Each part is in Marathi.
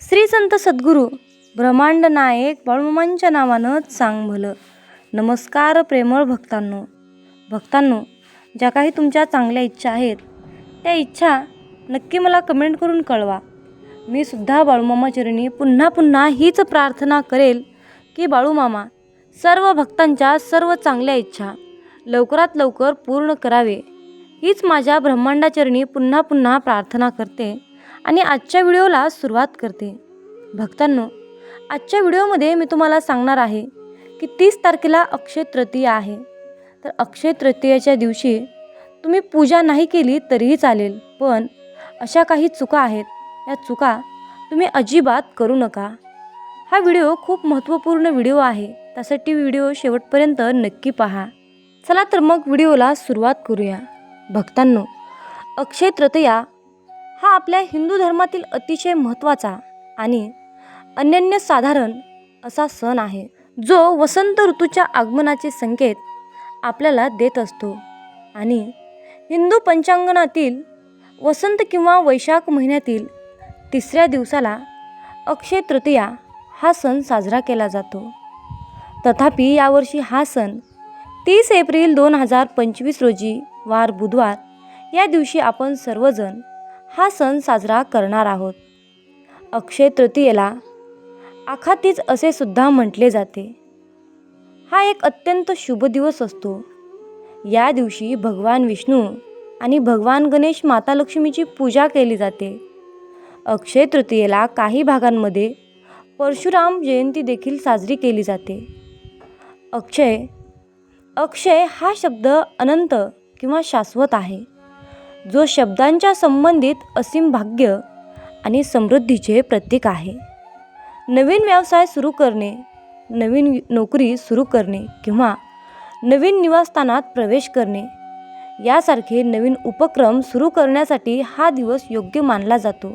श्री संत सद्गुरू ब्रह्मांड नायक बाळूमामांच्या नावानं सांग भलं. नमस्कार प्रेमळ भक्तांनो. भक्तांनो ज्या काही तुमच्या चांगल्या इच्छा आहेत त्या इच्छा नक्की मला कमेंट करून कळवा. मी सुद्धा बाळूमामा चरणी पुन्हा पुन्हा हीच प्रार्थना करेल की बाळूमामा सर्व भक्तांच्या सर्व चांगल्या इच्छा लवकरात लवकर पूर्ण करावे. हीच माझ्या ब्रह्मांडाचरणी पुन्हा पुन्हा प्रार्थना करते. आणि आजच्या व्हिडिओला सुरुवात करते. भक्तांनो आजच्या व्हिडिओमध्ये मी तुम्हाला सांगणार आहे की तीस तारखेला अक्षय तृतीया आहे. तर अक्षय तृतीयेच्या दिवशी तुम्ही पूजा नाही केली तरीही चालेल पण अशा काही चुका आहेत. या चुका तुम्ही अजिबात करू नका. हा व्हिडिओ खूप महत्त्वपूर्ण व्हिडिओ आहे. त्यासाठी व्हिडिओ शेवटपर्यंत नक्की पहा. चला तर मग व्हिडिओला सुरुवात करूया. भक्तांनो अक्षय तृतीया हा आपल्या हिंदू धर्मातील अतिशय महत्त्वाचा आणि अनन्यसाधारण असा सण आहे जो वसंत ऋतूच्या आगमनाचे संकेत आपल्याला देत असतो. आणि हिंदू पंचांगणातील वसंत किंवा वैशाख महिन्यातील तिसऱ्या दिवसाला अक्षय तृतीया हा सण साजरा केला जातो. तथापि यावर्षी हा सण तीस एप्रिल दोन हजार पंचवीस रोजी वार बुधवार या दिवशी आपण सर्वजण हा सण साजरा करणार आहोत. अक्षय तृतीयेला आखातीज असे सुद्धा म्हटले जाते. हा एक अत्यंत शुभ दिवस असतो. या दिवशी भगवान विष्णू आणि भगवान गणेश माता लक्ष्मीची पूजा केली जाते. अक्षय तृतीयेला काही भागांमध्ये परशुराम जयंती देखील साजरी केली जाते. अक्षय अक्षय हा शब्द अनंत किंवा शाश्वत आहे. जो शब्दांच्या संबंधित असीम भाग्य आणि समृद्धीचे प्रतीक आहे. नवीन व्यवसाय सुरू करणे नवीन नोकरी सुरू करणे किंवा नवीन निवासस्थानात प्रवेश करणे यासारखे नवीन उपक्रम सुरू करण्यासाठी हा दिवस योग्य मानला जातो.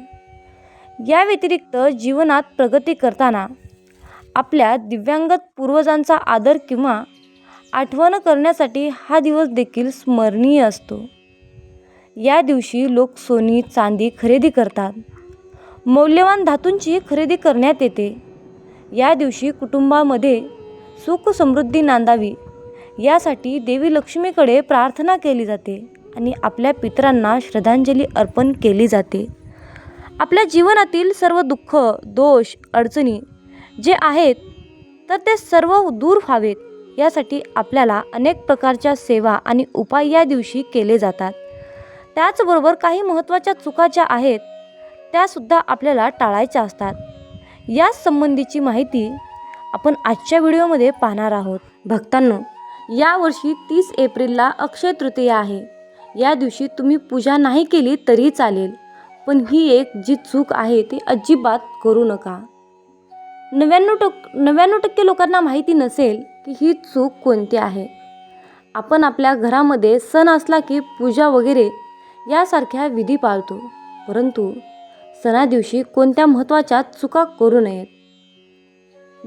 या व्यतिरिक्त जीवनात प्रगती करताना आपल्या दिव्यांगत पूर्वजांचा आदर किंवा आठवण करण्यासाठी हा दिवस देखील स्मरणीय असतो. या दिवशी लोक सोनी चांदी खरेदी करतात. मौल्यवान धातूंची खरेदी करण्यात येते. या दिवशी कुटुंबामध्ये सुख समृद्धी नांदावी यासाठी देवी लक्ष्मीकडे प्रार्थना केली जाते आणि आपल्या पितरांना श्रद्धांजली अर्पण केली जाते. आपल्या जीवनातील सर्व दुःख दोष अडचणी जे आहेत तर ते सर्व दूर व्हावेत. यासाठी आपल्याला अनेक प्रकारच्या सेवा आणि उपाय या दिवशी केले जातात. त्याचबरोबर काही महत्त्वाच्या चुका ज्या आहेत त्यासुद्धा आपल्याला टाळायच्या असतात. याच संबंधीची माहिती आपण आजच्या व्हिडिओमध्ये पाहणार आहोत. भक्तांनो यावर्षी तीस एप्रिलला अक्षय तृतीया आहे. या दिवशी तुम्ही पूजा नाही केली तरी चालेल पण ही एक जी चूक आहे ती अजिबात करू नका. नव्याण्णव टक् नव्याण्णव टक्के लोकांना माहिती नसेल की ही चूक कोणती आहे. आपण आपल्या घरामध्ये सण असला की पूजा वगैरे यासारख्या विधी पाळतो. परंतु सणादिवशी कोणत्या महत्त्वाच्या चुका करू नयेत.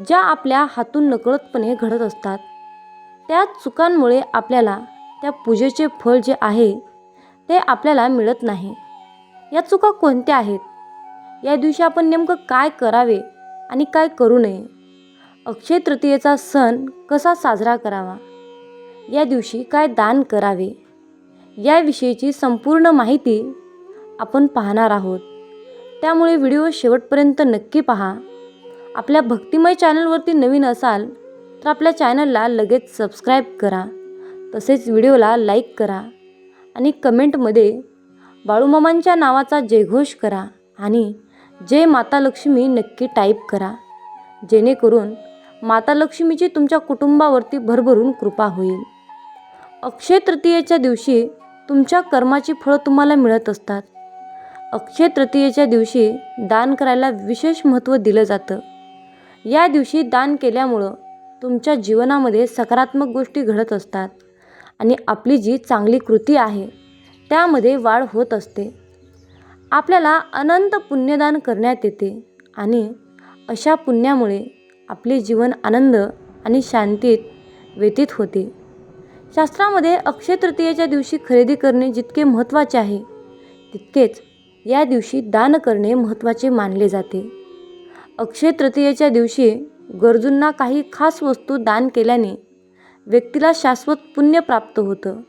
ज्या आपल्या हातून नकळतपणे घडत असतात त्या चुकांमुळे आपल्याला त्या पूजेचे फळ जे आहे ते आपल्याला मिळत नाही. या चुका कोणत्या आहेत? या दिवशी आपण नेमकं काय करावे आणि काय करू नये? अक्षय तृतीयेचा सण कसा साजरा करावा? या दिवशी काय दान करावे? याविषयीची संपूर्ण माहिती आपण पाहणार आहोत. त्यामुळे व्हिडिओ शेवटपर्यंत नक्की पहा. आपल्या भक्तिमय चॅनलवरती नवीन असाल तर आपल्या चॅनलला लगेच सबस्क्राईब करा. तसेच व्हिडिओला लाईक करा आणि कमेंटमध्ये बाळूमामांच्या नावाचा जयघोष करा आणि जय माता लक्ष्मी नक्की टाईप करा. जेणेकरून माता लक्ष्मीची तुमच्या कुटुंबावरती भरभरून कृपा होईल. अक्षय तृतीयेच्या दिवशी तुमच्या कर्माची फळं तुम्हाला मिळत असतात. अक्षय तृतीयेच्या दिवशी दान करायला विशेष महत्त्व दिलं जातं. या दिवशी दान केल्यामुळं तुमच्या जीवनामध्ये सकारात्मक गोष्टी घडत असतात आणि आपली जी चांगली कृती आहे त्यामध्ये वाढ होत असते. आपल्याला अनंत पुण्यदान करण्यात येते आणि अशा पुण्यामुळे आपले जीवन आनंद आणि शांतीत व्यतीत होते. शास्त्रामध्ये अक्षय तृतीयेच्या दिवशी खरेदी करणे जितके महत्त्वाचे आहे तितकेच या दिवशी दान करणे महत्त्वाचे मानले जाते. अक्षय तृतीयेच्या दिवशी गरजूंना काही खास वस्तू दान केल्याने व्यक्तीला शाश्वत पुण्य प्राप्त होतं.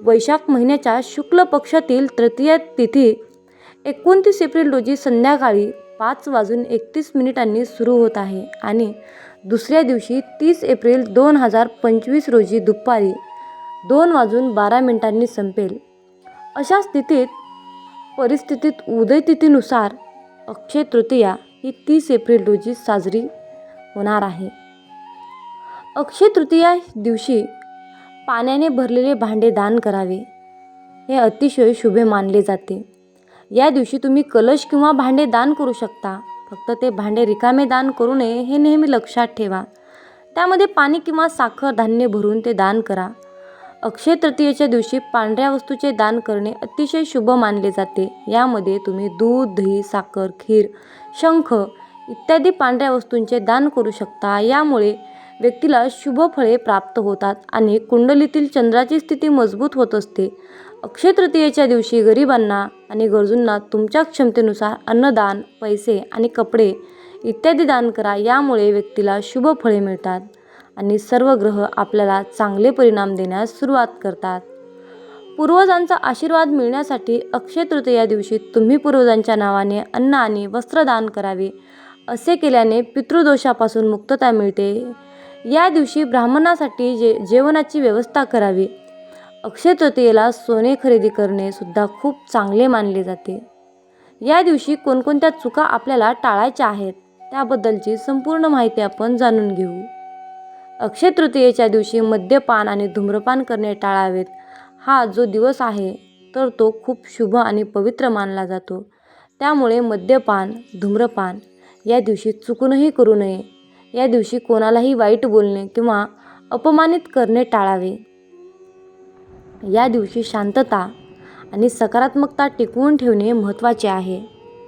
वैशाख महिन्याच्या शुक्ल पक्षातील तृतीय तिथी एकोणतीस एप्रिल रोजी संध्याकाळी पाच वाजून एकतीस मिनिटांनी सुरू होत आहे आणि दुसऱ्या दिवशी तीस एप्रिल दोन हजार पंचवीस रोजी दुपारी दोन वाजून बारा मिनिटांनी संपेल. अशा स्थितीत परिस्थितीत उदयतिथीनुसार अक्षय तृतीया ही तीस एप्रिल रोजी साजरी होणार आहे. अक्षय तृतीया दिवशी पाण्याने भरलेले भांडे दान करावे हे अतिशय शुभे मानले जाते. या दिवशी तुम्ही कलश किंवा भांडे दान करू शकता फक्त ते भांडे रिकामे दान करू नये हे नेहमी लक्षात ठेवा. त्यामध्ये पाणी किंवा साखर धान्य भरून ते दान करा. अक्षय तृतीयेच्या दिवशी पांढऱ्या वस्तूचे दान करणे अतिशय शुभ मानले जाते. यामध्ये तुम्ही दूध दही साखर खीर शंख इत्यादी पांढऱ्या वस्तूंचे दान करू शकता. यामुळे व्यक्तीला शुभ फळे प्राप्त होतात आणि कुंडलीतील चंद्राची स्थिती मजबूत होत असते. अक्षय तृतीयेच्या दिवशी गरिबांना आणि गरजूंना तुमच्या क्षमतेनुसार अन्नदान पैसे आणि कपडे इत्यादी दान करा. यामुळे व्यक्तीला शुभ फळे मिळतात. आणि सर्व ग्रह आपल्याला चांगले परिणाम देण्यास सुरुवात करतात. पूर्वजांचा आशीर्वाद मिळण्यासाठी अक्षय तृतीया दिवशी तुम्ही पूर्वजांच्या नावाने अन्न आणि वस्त्रदान करावे असे केल्याने पितृदोषापासून मुक्तता मिळते. या दिवशी ब्राह्मणासाठी जे जेवणाची व्यवस्था करावी अक्षय तृतीयेला सोने खरेदी करणे सुद्धा खूप चांगले मानले जाते. या दिवशी कोणकोणत्या चुका आपल्याला टाळायच्या आहेत त्याबद्दलची संपूर्ण माहिती आपण जाणून घेऊ. अक्षय तृतीयेच्या दिवशी मद्यपान आणि धूम्रपान करणे टाळावेत. हा जो दिवस आहे तर तो खूप शुभ आणि पवित्र मानला जातो. त्यामुळे मद्यपान धूम्रपान या दिवशी चुकूनही करू नये. या दिवशी कोणालाही वाईट बोलणे किंवा अपमानित करणे टाळावे. या दिवशी शांतता आणि सकारात्मकता टिकवून ठेवणे महत्त्वाचे आहे.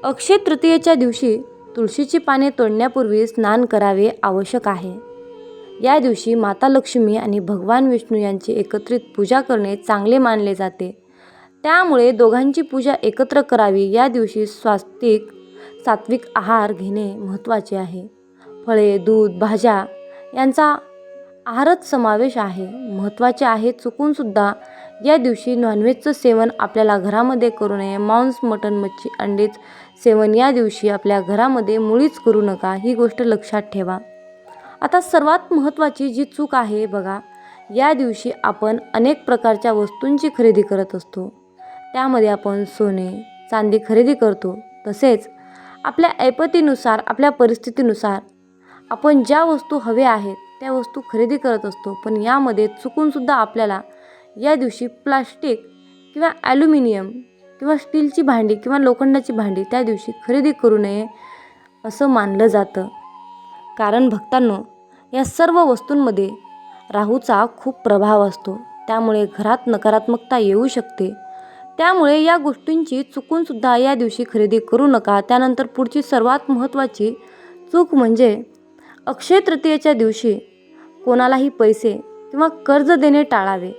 अक्षय तृतीयेच्या दिवशी तुळशीची पाने तोडण्यापूर्वी स्नान करावे आवश्यक आहे. या दिवशी माता लक्ष्मी आणि भगवान विष्णू यांची एकत्रित पूजा करणे चांगले मानले जाते. त्यामुळे दोघांची पूजा एकत्र करावी या दिवशी स्वास्तिक सात्विक आहार घेणे महत्त्वाचे आहे. फळे दूध भाज्या यांचा आहारच समावेश आहे. महत्त्वाचे आहे चुकूनसुद्धा या दिवशी नॉनव्हेजचं सेवन आपल्याला घरामध्ये करू नये. मांस मटण मच्छी अंडीच सेवन या दिवशी आपल्या घरामध्ये मुळीच करू नका. ही गोष्ट लक्षात ठेवा. आता सर्वात महत्त्वाची जी चूक आहे बघा या दिवशी आपण अनेक प्रकारच्या वस्तूंची खरेदी करत असतो. त्यामध्ये आपण सोने चांदी खरेदी करतो. तसेच आपल्या ऐपतीनुसार आपल्या परिस्थितीनुसार आपण ज्या वस्तू हव्या आहेत त्या वस्तू खरेदी करत असतो. पण यामध्ये चुकूनसुद्धा आपल्याला या दिवशी प्लास्टिक किंवा ॲल्युमिनियम किंवा स्टीलची भांडी किंवा लोखंडाची भांडी त्या दिवशी खरेदी करू नये असं मानलं जातं. कारण भक्तांनो या सर्व वस्तूंमध्ये राहूचा खूप प्रभाव असतो. त्यामुळे घरात नकारात्मकता येऊ शकते. त्यामुळे या गोष्टींची चुकूनसुद्धा या दिवशी खरेदी करू नका. त्यानंतर पुढची सर्वात महत्त्वाची चूक म्हणजे अक्षय तृतीयेच्या दिवशी कोणालाही पैसे किंवा कर्ज देणे टाळावे.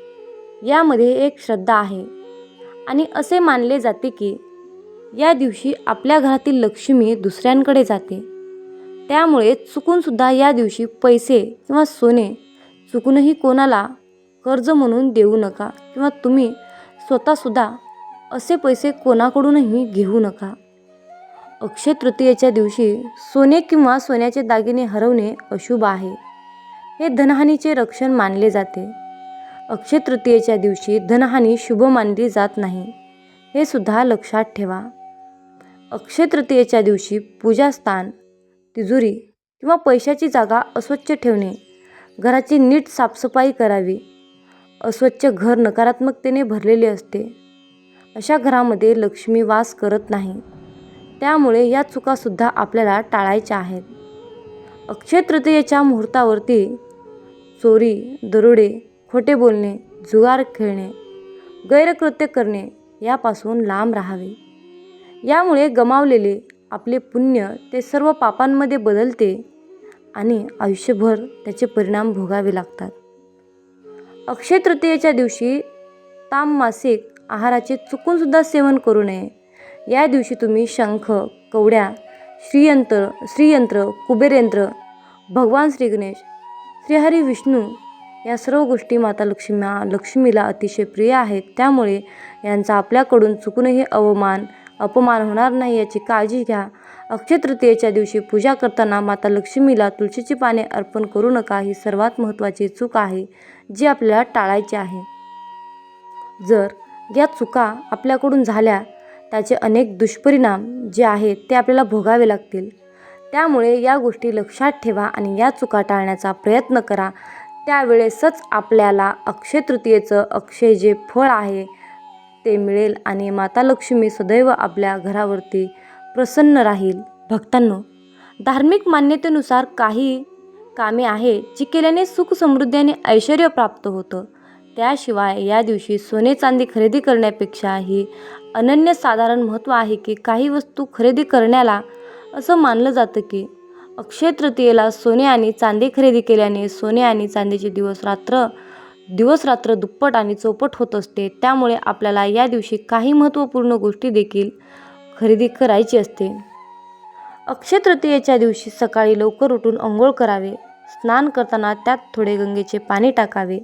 यामध्ये एक श्रद्धा आहे. आणि असे मानले जाते की या दिवशी आपल्या घरातील लक्ष्मी दुसऱ्यांकडे जाते. त्यामुळे चुकूनसुद्धा या दिवशी पैसे किंवा सोने चुकूनही कोणाला कर्ज म्हणून देऊ नका किंवा तुम्ही स्वतःसुद्धा असे पैसे कोणाकडूनही घेऊ नका. अक्षय तृतीयेच्या दिवशी सोने किंवा सोन्याचे दागिने हरवणे अशुभ आहे. हे धनहानीचे रक्षण मानले जाते. अक्षय तृतीयेच्या दिवशी धनहानी शुभ मानली जात नाही. हे सुद्धा लक्षात ठेवा. अक्षय तृतीयेच्या दिवशी पूजास्थान तिजोरी किंवा पैशाची जागा अस्वच्छ ठेवणे घराची नीट साफसफाई करावी अस्वच्छ घर नकारात्मकतेने भरलेले असते. अशा घरामध्ये लक्ष्मी वास करत नाही. त्यामुळे या चुकासुद्धा आपल्याला टाळायच्या आहेत. अक्षय तृतीयेच्या मुहूर्तावरती चोरी दरोडे खोटे बोलणे जुगार खेळणे गैरकृत्य करणे यापासून लांब राहावे. यामुळे गमावलेले आपले पुण्य ते सर्व पापांमध्ये बदलते आणि आयुष्यभर त्याचे परिणाम भोगावे लागतात. अक्षय तृतीयेच्या दिवशी ताम मासिक आहाराचे चुकूनसुद्धा सेवन करू नये. या दिवशी तुम्ही शंख कवड्या श्रीयंत्र श्रीयंत्र कुबेरयंत्र भगवान श्री गणेश श्रीहरी विष्णू या सर्व गोष्टी माता लक्ष्मी लक्ष्मीला अतिशय प्रिय आहेत. त्यामुळे यांचा आपल्याकडून चुकूनही अवमान अपमान होणार नाही याची काळजी घ्या. अक्षय तृतीयेच्या दिवशी पूजा करताना माता लक्ष्मीला तुळशीची पाने अर्पण करू नका ही सर्वात महत्त्वाची चूक आहे जी आपल्याला टाळायची आहे. जर या चुका आपल्याकडून झाल्या त्याचे अनेक दुष्परिणाम जे आहेत ते आपल्याला भोगावे लागतील. त्यामुळे या गोष्टी लक्षात ठेवा आणि या चुका टाळण्याचा प्रयत्न करा. त्यावेळेसच आपल्याला अक्षय तृतीयेचं अक्षय जे फळ आहे. ते मिळेल आणि माता लक्ष्मी सदैव आपल्या घरावरती प्रसन्न राहील. भक्तांनो धार्मिक मान्यतेनुसार काही कामे आहे जी केल्याने सुख समृद्धी आणि ऐश्वर प्राप्त होतं. त्याशिवाय या दिवशी सोने चांदी खरेदी करण्यापेक्षा ही अनन्यसाधारण महत्त्व आहे की काही वस्तू खरेदी करण्याला असं मानलं जातं की अक्षय तृतीयेला सोने आणि चांदी खरेदी केल्याने सोने आणि चांदीचे दिवस रात्र दिवस रात्र दुप्पट आणि चौपट होत असते त्यामुळे आपल्याला या दिवशी काही महत्त्वपूर्ण गोष्टी देखील खरेदी करायची असते. अक्षय तृतीयेच्या दिवशी सकाळी लवकर उठून अंघोळ करावे. स्नान करताना त्यात थोडे गंगेचे पाणी टाकावे.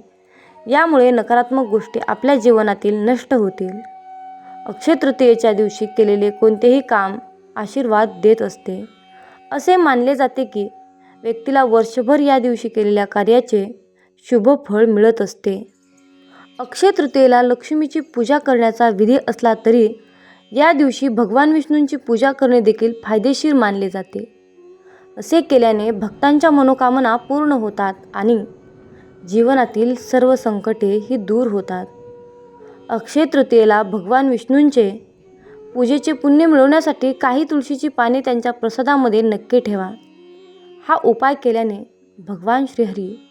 यामुळे नकारात्मक गोष्टी आपल्या जीवनातील नष्ट होतील. अक्षय तृतीयेच्या दिवशी केलेले कोणतेही काम आशीर्वाद देत असते. असे मानले जाते की व्यक्तीला वर्षभर या दिवशी केलेल्या कार्याचे शुभ फळ मिळत असते. अक्षय तृतीयेला लक्ष्मीची पूजा करण्याचा विधी असला तरी या दिवशी भगवान विष्णूंची पूजा करणे देखील फायदेशीर मानले जाते. असे केल्याने भक्तांच्या मनोकामना पूर्ण होतात आणि जीवनातील सर्व संकटे ही दूर होतात. अक्षय तृतीयेला भगवान विष्णूंचे पूजेचे पुण्य मिळवण्यासाठी काही तुळशीची पाने त्यांच्या प्रसादामध्ये नक्की ठेवा. हा उपाय केल्याने भगवान श्रीहरी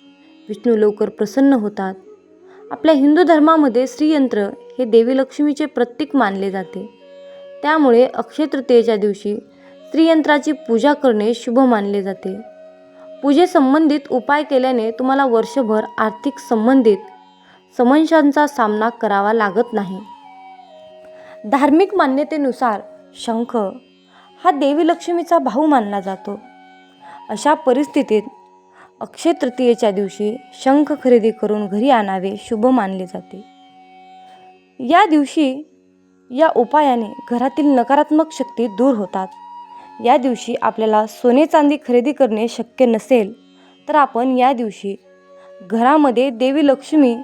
विष्णू लवकर प्रसन्न होतात. आपल्या हिंदू धर्मामध्ये श्रीयंत्र हे देवी लक्ष्मीचे प्रतीक मानले जाते. त्यामुळे अक्षय तृतीयेच्या दिवशी श्रीयंत्राची पूजा करणे शुभ मानले जाते. पूजेसंबंधित उपाय केल्याने तुम्हाला वर्षभर आर्थिक संबंधित समस्यांचा सामना करावा लागत नाही. धार्मिक मान्यतेनुसार शंख हा देवी लक्ष्मीचा भाऊ मानला जातो. अशा परिस्थितीत अक्षय तृतीयेच्या दिवशी शंख खरेदी करून घरी आणावे शुभ मानले जाते. या दिवशी या उपायाने घरातील नकारात्मक शक्ती दूर होतात. या दिवशी आपल्याला सोने चांदी खरेदी करणे शक्य नसेल तर आपण या दिवशी घरामध्ये देवी लक्ष्मी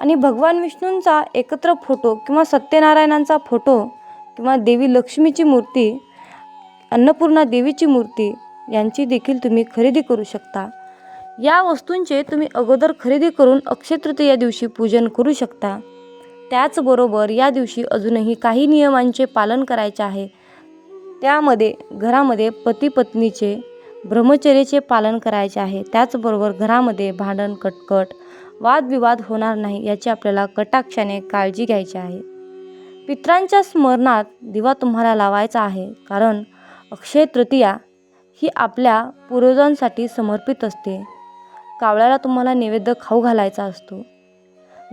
आणि भगवान विष्णूंचा एकत्र फोटो किंवा सत्यनारायणांचा फोटो किंवा देवी लक्ष्मीची मूर्ती अन्नपूर्णा देवीची मूर्ती यांची देखील तुम्ही खरेदी करू शकता. या वस्तूंचे तुम्ही अगोदर खरेदी करून अक्षय तृतीया दिवशी पूजन करू शकता. त्याचबरोबर या दिवशी अजूनही काही नियमांचे पालन करायचे आहे. त्यामध्ये घरामध्ये पती पत्नीचे ब्रह्मचर्याचे पालन करायचे आहे. त्याचबरोबर घरामध्ये भांडण कटकट वादविवाद होणार नाही याची आपल्याला कटाक्षाने काळजी घ्यायची आहे. पित्रांच्या स्मरणात दिवा तुम्हाला लावायचा आहे कारण अक्षय तृतीया ही आपल्या पूर्वजांसाठी समर्पित असते. कावळ्याला तुम्हाला नैवेद्य खाऊ घालायचा असतो.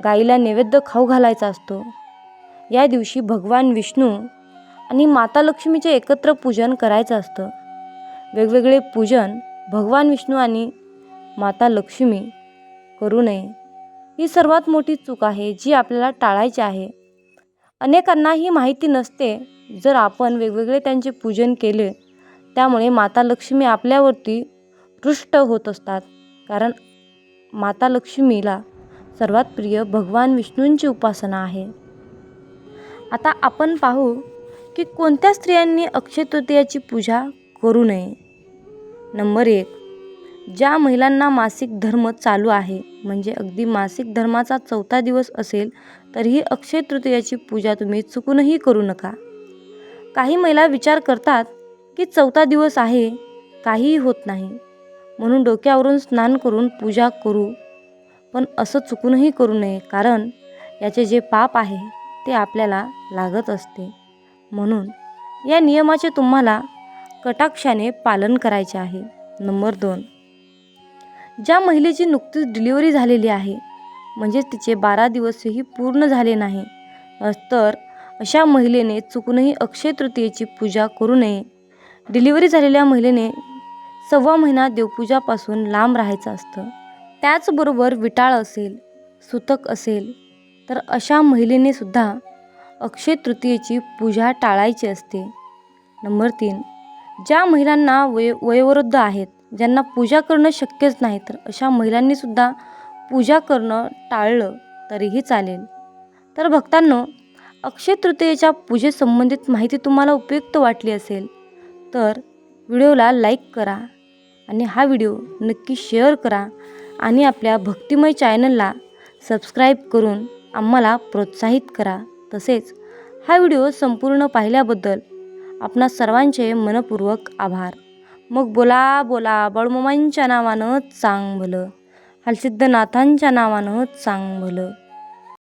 गाईला नैवेद्य खाऊ घालायचा असतो. या दिवशी भगवान विष्णू आणि माता लक्ष्मीचे एकत्र पूजन करायचं असतं. वेगवेगळे पूजन भगवान विष्णू आणि माता लक्ष्मी करू नये. ही सर्वात मोठी चूक आहे जी आपल्याला टाळायची आहे. अनेकांना ही माहिती नसते जर आपण वेगवेगळे त्यांचे पूजन केले त्यामुळे माता लक्ष्मी आपल्यावरती रुष्ट होत असतात. कारण माता लक्ष्मीला सर्वात प्रिय भगवान विष्णूंची उपासना आहे. आता आपण पाहू की कोणत्या स्त्रियांनी अक्षय तृतीयाची पूजा करू नये. नंबर एक ज्या महिलांना मासिक धर्म चालू आहे म्हणजे अगदी मासिक धर्माचा चौथा दिवस असेल तरीही अक्षय तृतीयाची पूजा तुम्ही चुकूनही करू नका. काही महिला विचार करतात की चौथा दिवस आहे काहीही होत नाही. म्हणून डोक्यावरून स्नान करून पूजा करू. पण असं चुकूनही करू नये कारण याचे जे पाप आहे ते आपल्याला लागत असते. म्हणून या नियमाचे तुम्हाला कटाक्षाने पालन करायचे आहे. नंबर दोन. ज्या महिलेची नुकतीच डिलिव्हरी झालेली आहे म्हणजेच तिचे बारा दिवसही पूर्ण झाले नाही तर अशा महिलेने चुकूनही अक्षय तृतीयेची पूजा करू नये. डिलिव्हरी झालेल्या महिलेने सव्वा महिना देवपूजापासून लांब राहायचं असतं. त्याचबरोबर विटाळ असेल सुतक असेल तर अशा महिलेने सुद्धा अक्षय तृतीयेची पूजा टाळायची असते. नंबर तीन ज्या महिलांना वय वयोवृद्ध आहेत ज्यांना पूजा करणं शक्यच नाही तर अशा महिलांनीसुद्धा पूजा करणं टाळलं तरीही चालेल. तर भक्तांनो अक्षय तृतीयेच्या पूजेसंबंधित माहिती तुम्हाला उपयुक्त वाटली असेल तर व्हिडिओला लाईक करा. आणि हा व्हिडिओ नक्की शेअर करा आणि आपल्या भक्तिमय चॅनलला सबस्क्राईब करून आम्हाला प्रोत्साहित करा. तसेच हा व्हिडिओ संपूर्ण पाहिल्याबद्दल आपणा सर्वांचे मनपूर्वक आभार. मग बोला बोला बळमुमांच्या नावानं चांग भलं हलसिद्धनाथांच्या नावानं चांग भलं